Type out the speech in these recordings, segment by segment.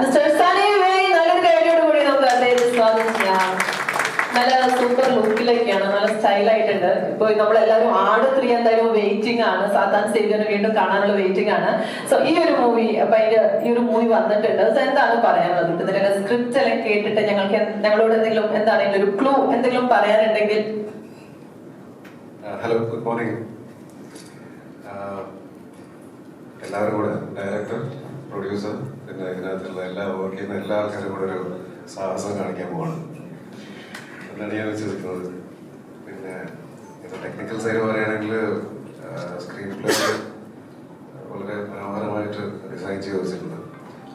Mister വേ നല്ലൊരു കൈയോട് കൂടി നമുക്ക് അദ്ദേഹത്തെ സ്വാഗതം നല്ല സൂപ്പർ ലുക്കിലൊക്കെയാണ് നല്ല സ്റ്റൈലായിട്ടുണ്ട് ഇപ്പൊ നമ്മളെല്ലാവരും ആട് ത്രീ എന്തായാലും വെയിറ്റിംഗ് ആണ്. സാധാരണ സേവിയറിനെ വീണ്ടും കാണാനുള്ള വെയിറ്റിംഗ് ആണ്. സോ ഈ ഒരു മൂവി അപ്പൊ അതിന്റെ ഈ ഒരു മൂവി വന്നിട്ടുണ്ട്. സോ എന്താണ് പറയാനുള്ളത്? ഇതിന്റെ സ്ക്രിപ്റ്റ് എല്ലാം കേട്ടിട്ട് ഞങ്ങൾക്ക് ഞങ്ങളോട് എന്തെങ്കിലും എന്താണ് ഇതിന്റെ ഒരു ക്ലൂ എന്തെങ്കിലും പറയാനുണ്ടെങ്കിൽ? ഹലോ ഗുഡ് മോർണിംഗ് എല്ലാവരും കൂടെ ഡയറക്ടർ പ്രൊഡ്യൂസർ പിന്നെ ഇതിനകത്തുള്ള എല്ലാ വർക്ക് ചെയ്യുന്ന എല്ലാ ആൾക്കാരും കൂടെ ഒരു സാഹസം കാണിക്കാൻ പോവാണ്. എന്നാണ് ഞാൻ വിശ്വസിക്കുന്നത് പിന്നെ ഇത് ടെക്നിക്കൽ സൈഡ് പറയുകയാണെങ്കിൽ സ്ക്രീൻ പ്ലേ വളരെ മനോഹരമായിട്ട് ഡിസൈൻ ചെയ്ത് വെച്ചിട്ടുണ്ട്.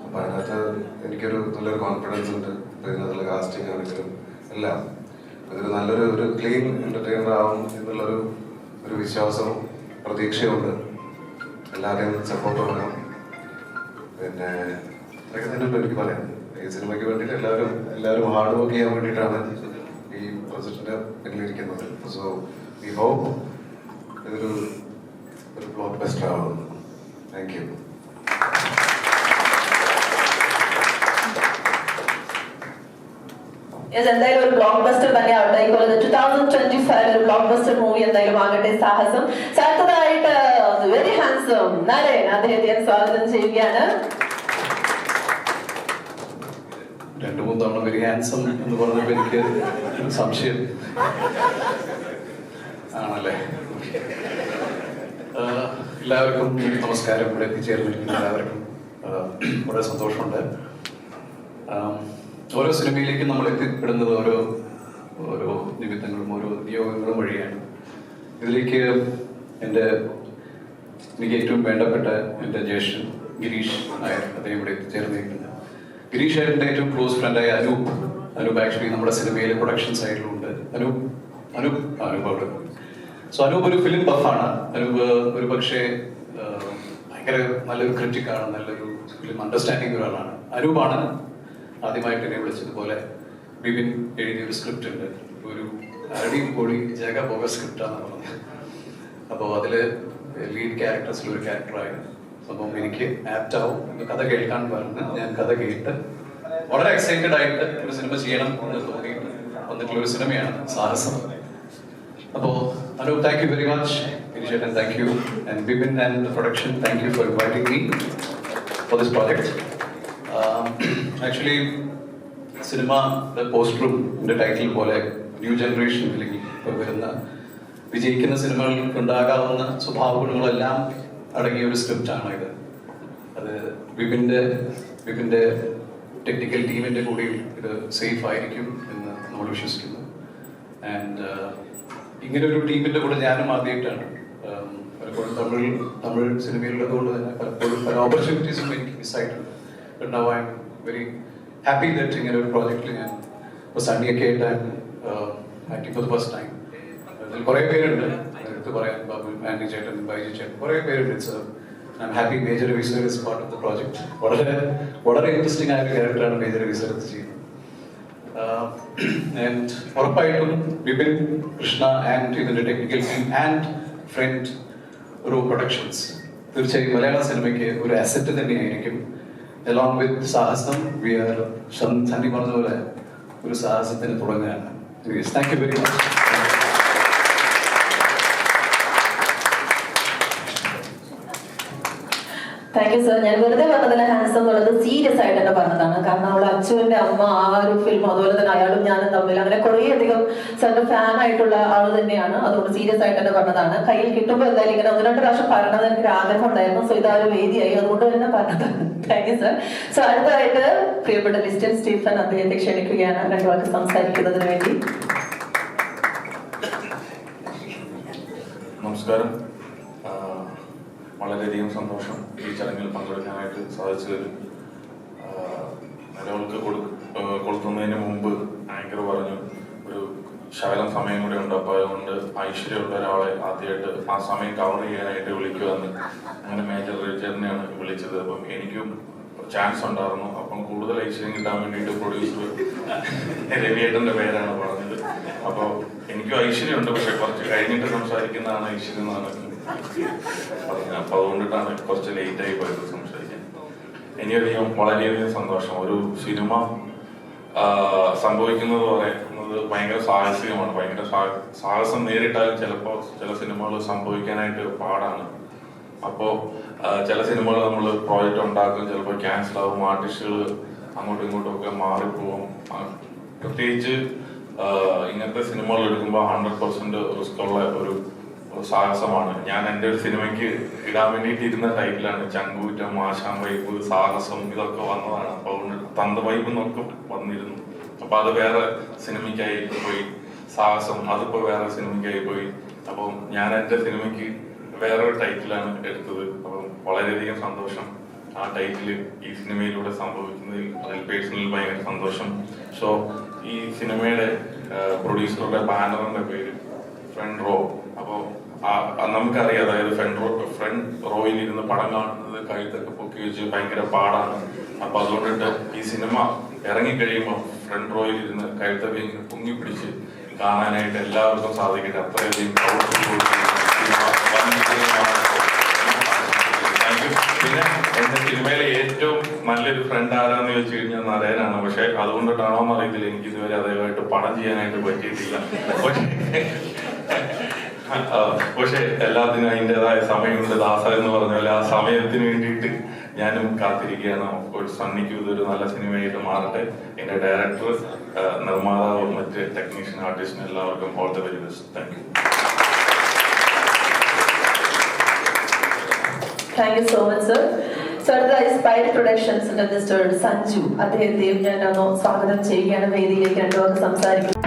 അപ്പം അതിനകത്ത് എനിക്കൊരു നല്ലൊരു കോൺഫിഡൻസ് ഉണ്ട്. ഇതിനകത്തുള്ള കാസ്റ്റിംഗ് ആണെങ്കിലും എല്ലാം. അതൊരു നല്ലൊരു ഒരു ക്ലീൻ എന്റർടൈനർ ആവും എന്നുള്ളൊരു ഒരു വിശ്വാസവും പ്രതീക്ഷയുമുണ്ട്. എല്ലാവരെയും സപ്പോർട്ട് വേണം പിന്നെ അതൊക്കെ തന്നെ എനിക്ക് പറയാം ഈ സിനിമയ്ക്ക് വേണ്ടിയിട്ട് എല്ലാവരും എല്ലാവരും ഹാർഡ് വർക്ക് ചെയ്യാൻ വേണ്ടിയിട്ടാണ് ഈ പ്രൊജക്ടിന്റെ പിന്നിലിരിക്കുന്നത്. സോ വി ഹോപ്പ് ഇതൊരു ഒരു ബ്ലോക്ക് ബെസ്റ്റ് ആവുന്നു. താങ്ക് യു Yes, എന്തായാലും ഒരു ബ്ലോക്ക് ബസ്റ്റർ തന്നെ ആവട്ടെ. ടു തൗസൻഡ് ട്വന്റി ഫൈവ് ഒരു ബ്ലോക്ക് ബസ്റ്റർ മൂവി എന്തായാലും ആകട്ടെ. സാഹസം. അടുത്തതായിട്ട് വെരി ഹാൻസം നരേൻ അദ്ദേഹത്തെ സ്വാഗതം ചെയ്യുകയാണ്. രണ്ടു മൂന്ന് തവണ വെരി ഹാൻസം എന്ന് പറഞ്ഞപ്പോൾ എനിക്ക് സംശയം ആണല്ലേ? ആഹ് എല്ലാവർക്കും നമസ്കാരം. ഇവിടെ എത്തിച്ചേർന്നിരിക്കുന്ന എല്ലാവർക്കും ആഹ് വളരെ സന്തോഷമുണ്ട്. ഓരോ സിനിമയിലേക്കും നമ്മൾ എത്തിപ്പെടുന്നത് ഓരോ ഓരോ നിമിത്തങ്ങളും ഓരോ നിയോഗങ്ങളും വഴിയാണ്. ഇതിലേക്ക് എന്റെ എനിക്ക് ഏറ്റവും വേണ്ടപ്പെട്ട എന്റെ ജ്യേഷ്ഠൻ ഗിരീഷ് നായർ അദ്ദേഹം ഇവിടെ എത്തിച്ചേർന്നിരിക്കുന്നത് ഗിരീഷ് ഏട്ടന്റെ ഏറ്റവും ക്ലോസ് ഫ്രണ്ടായ അനൂപ്. അനൂപ് ആക്ച്വലി നമ്മുടെ സിനിമയിലെ പ്രൊഡക്ഷൻ സൈഡിലുണ്ട് അനൂപ് അനൂപ് അനൂപ് അവിടെ. സോ അനൂപ് ഒരു ഫിലിം ബഫാണ് അനൂപ് ഒരു പക്ഷേ ഭയങ്കര നല്ലൊരു ക്രിറ്റിക്കാണ് നല്ലൊരു ഫിലിം അണ്ടർസ്റ്റാൻഡിങ് ഒരാളാണ് അനൂപാണ് ആദ്യമായിട്ട് എന്നെ വിളിച്ചതുപോലെ ബിബിൻ എഴുതിയ ഒരു സ്ക്രിപ്റ്റ് ഉണ്ട്. ഒരു അടിപൊളി ജഗ പോക സ്ക്രിപ്റ്റാന്ന് പറഞ്ഞത് അപ്പോൾ അതിൽ ലീഡ് ക്യാരക്ടേഴ്സിൽ ഒരു ക്യാരക്ടറായിരുന്നു അപ്പം എനിക്ക് ആപ്റ്റ് ആവും. കഥ കേൾക്കാൻ പറഞ്ഞ് ഞാൻ കഥ കേട്ട് വളരെ എക്സൈറ്റഡ് ആയിട്ട് ഒരു സിനിമ ചെയ്യണം എന്ന് തോന്നിയിട്ട് വന്നിട്ടുള്ള ഒരു സിനിമയാണ് സാഹസം അപ്പോൾ Anoop thank you very much ഗിരിചേട്ടൻ thank you and Bibin and production thank you for inviting me for this project actually cinema പോസ്റ്ററും എന്റെ ടൈറ്റിൽ പോലെ ന്യൂ ജനറേഷൻ അല്ലെങ്കിൽ ഇപ്പോൾ വരുന്ന വിജയിക്കുന്ന സിനിമകൾക്ക് ഉണ്ടാകാവുന്ന സ്വഭാവ ഗുണങ്ങളെല്ലാം അടങ്ങിയ ഒരു സ്ക്രിപ്റ്റാണ് ഇത്. അത് വിപിന്റെ വിപിന്റെ ടെക്നിക്കൽ ടീമിന്റെ കൂടി ഇത് സേഫ് ആയിരിക്കും എന്ന് നമ്മൾ വിശ്വസിക്കുന്നു. ആൻഡ് ഇങ്ങനെ ഒരു ടീമിന്റെ കൂടെ ഞാനും ആദ്യമായിട്ടാണ്. ഉം, പലപ്പോഴും തമിഴ് തമിഴ് സിനിമയിലുള്ളത് കൊണ്ട് തന്നെ പലപ്പോഴും പല ഓപ്പർച്യൂണിറ്റീസും എനിക്ക് മിസ്സായിട്ടുണ്ട് now I'm very happy that ഇങ്ങനെ ഒരു പ്രോജക്റ്റിൽ ഞാൻ ഇപ്പോൾ സണ്ണിയൊക്കെ ആയിട്ടാണ് acting for the first time അതിൽ കുറേ പേരുണ്ട്. എടുത്ത് പറയാൻ ബാബു ആൻഡി ചേട്ടൻ ബൈജു ചേട്ടൻ കുറേ പേരുണ്ട്. It's I'm happy major visor is part of the project വളരെ വളരെ ഇൻട്രസ്റ്റിംഗ് ആയ ഒരു ക്യാരക്ടറാണ് മേജർ വിസർ ചെയ്യുന്നത്. ആൻഡ് ഉറപ്പായിട്ടും വിപിൻ കൃഷ്ണ ആൻഡ് ഇതിന്റെ ടെക്നിക്കൽ ടീം ആൻഡ് ഫ്രണ്ട് ഒരു പ്രൊഡക്ഷൻസ് തീർച്ചയായും മലയാള സിനിമയ്ക്ക് ഒരു അസറ്റ് തന്നെയായിരിക്കും. അലോങ് വിത്ത് സാഹസം വി ആർ സണ്ണി പറഞ്ഞ പോലെ ഒരു സാഹസത്തിന് തുടങ്ങുകയാണ്. Thank you very much thank you sir ഞാൻ വെറുതെ ഹാൻസം എന്നുള്ളത് സീരിയസ് ആയിട്ട് തന്നെ പറഞ്ഞതാണ്. കാരണം അവളെ അച്ഛന്റെ അമ്മ ആ ഒരു ഫിലിം അതുപോലെ തന്നെ അയാളും ഞാനും തമ്മിൽ അങ്ങനെ കുറേ അധികം സാറിന്റെ ഫാൻ ആയിട്ടുള്ള ആൾ തന്നെയാണ്. അതുകൊണ്ട് സീരിയസ് ആയിട്ട് തന്നെ പറഞ്ഞതാണ്. കയ്യിൽ കിട്ടുമ്പോൾ എന്തായാലും ഇങ്ങനെ ഒന്ന് രണ്ട് പ്രാവശ്യം പറയണത് എനിക്ക് ആഗ്രഹം ഉണ്ടായിരുന്നു. സോ ഇതാ ഒരു വേദിയായി. അതുകൊണ്ട് തന്നെ പറഞ്ഞതാണ്. താങ്ക് യു സർ സോ അടുത്തതായിട്ട് പ്രിയപ്പെട്ട ലിസ്റ്റൻ സ്റ്റീഫൻ അദ്ദേഹത്തെ ക്ഷണിക്കുകയാണ്. രണ്ടു വാക്ക് സംസാരിക്കുന്നതിന് വേണ്ടി. നമസ്കാരം. വളരെയധികം സന്തോഷം ഈ ചടങ്ങിൽ പങ്കെടുക്കാനായിട്ട് സാധിച്ചതിൽ കൊടു ആ, കൊളുത്തുന്നതിന് മുമ്പ് ആങ്കർ പറഞ്ഞു ഒരു ശകലം സമയം കൂടെ ഉണ്ട് അപ്പോൾ അതുകൊണ്ട് ഐശ്വര്യമുള്ള ഒരാളെ ആദ്യമായിട്ട് ആ സമയം കവർ ചെയ്യാനായിട്ട് വിളിക്കുമെന്ന് അങ്ങനെ മേജർ റിച്ചറിനെയാണ് വിളിച്ചത്. അപ്പം എനിക്കും ചാൻസ് ഉണ്ടായിരുന്നു. അപ്പം കൂടുതൽ ഐശ്വര്യം കിട്ടാൻ വേണ്ടിയിട്ട് പ്രൊഡ്യൂസർ രവിയേട്ടന്റെ പേരാണ് പറഞ്ഞത്. അപ്പോൾ എനിക്കും ഐശ്വര്യമുണ്ട്. പക്ഷെ കുറച്ച് കഴിഞ്ഞിട്ട് സംസാരിക്കുന്നതാണ് ഐശ്വര്യം എന്നാണ് അപ്പൊ അതുകൊണ്ടിട്ടാണ് കുറച്ച് ലേറ്റ് ആയി പോയത് സംസാരിക്കാൻ. ഇനിയധികം വളരെയധികം സന്തോഷം. ഒരു സിനിമ സംഭവിക്കുന്നത് പറയുന്നത് ഭയങ്കര സാഹസികമാണ്. ഭയങ്കര സാഹസം നേരിട്ടാൽ ചിലപ്പോ ചില സിനിമകൾ സംഭവിക്കാനായിട്ട് പാടാണ്. അപ്പോ ചില സിനിമകൾ നമ്മൾ പ്രോജക്റ്റ് ഉണ്ടാക്കും ചിലപ്പോൾ ക്യാൻസൽ ആവും ആർട്ടിസ്റ്റുകൾ അങ്ങോട്ടും ഇങ്ങോട്ടും ഒക്കെ മാറിപ്പോവും. പ്രത്യേകിച്ച് ഇങ്ങനത്തെ സിനിമകൾ എടുക്കുമ്പോൾ ഹൺഡ്രഡ് പെർസെന്റ് റിസ്ക് ഉള്ള ഒരു സാഹസമാണ്. ഞാൻ എന്റെ ഒരു സിനിമയ്ക്ക് ഇടാൻ വേണ്ടിയിട്ട് ഇരുന്ന ടൈറ്റിലാണ്. ചങ്കൂറ്റം ആശാൻ വൈബ് സാഹസം ഇതൊക്കെ വന്നതാണ്. അപ്പോൾ തന്ത വൈബ് എന്നൊക്കെ വന്നിരുന്നു. അപ്പൊ അത് വേറെ സിനിമയ്ക്കായി പോയി. സാഹസം അതിപ്പോ വേറെ സിനിമയ്ക്കായി പോയി. അപ്പം ഞാൻ എന്റെ സിനിമയ്ക്ക് വേറൊരു ടൈറ്റിലാണ് എടുത്തത്. അപ്പം വളരെയധികം സന്തോഷം. ആ ടൈറ്റിൽ ഈ സിനിമയിലൂടെ സംഭവിക്കുന്നതിൽ അതിൽ പേഴ്സണലി ഭയങ്കര സന്തോഷം. സോ ഈ സിനിമയുടെ പ്രൊഡ്യൂസറുടെ ബാനറിന്റെ പേര് ഫ്രണ്ട് റോ. അപ്പോൾ നമുക്കറിയാം അതായത് ഫ്രണ്ട് റോ ഫ്രണ്ട് റോയിൽ ഇരുന്ന് പടം കാണുന്നത് കഴുത്തൊക്കെ പൊക്കി വെച്ച് ഭയങ്കര പാടാണ്. അപ്പൊ അതുകൊണ്ടിട്ട് ഈ സിനിമ ഇറങ്ങിക്കഴിയുമ്പോൾ ഫ്രണ്ട് റോയിൽ ഇരുന്ന് കഴുത്തൊക്കെ ഇങ്ങനെ പൊങ്ങി പിടിച്ച് കാണാനായിട്ട് എല്ലാവർക്കും സാധിക്കട്ടെ. അത്രയധികം പിന്നെ എന്റെ സിനിമയിലെ ഏറ്റവും നല്ലൊരു ഫ്രണ്ട് ആരാന്ന് ചോദിച്ചു കഴിഞ്ഞാൽ നരയനാണ് പക്ഷെ അതുകൊണ്ടിട്ടാണോ എന്ന് അറിയത്തില്ല. എനിക്ക് ഇതുവരെ അദ്ദേഹമായിട്ട് പടം ചെയ്യാനായിട്ട് പറ്റിയിട്ടില്ല. പക്ഷേ എല്ലാത്തിനും അതിന്റെതായ സമയമുണ്ട്. ദാസ എന്ന് പറഞ്ഞ പോലെ ആ സമയത്തിന് വേണ്ടിയിട്ട് ഞാനും കാത്തിരിക്കുകയാണ്. ഓഫ്കോഴ്സ് സണ്ണിക്കും ഇതൊരു നല്ല സിനിമയായിട്ട് മാറട്ടെ. എന്റെ ഡയറക്ടർ നിർമ്മാതാവ് മറ്റ് ടെക്നീഷ്യൻ ആർട്ടിസ്റ്റിന് എല്ലാവർക്കും all the very best thank you thank you so much sir പ്രൊഡക്ഷൻസിന്റെ സഞ്ജു. അദ്ദേഹത്തെയും ഞാൻ സ്വാഗതം ചെയ്യുകയാണ്. വേദിയിലേക്ക് രണ്ടു സംസാരിക്കുന്നത് സംസാരിക്കും.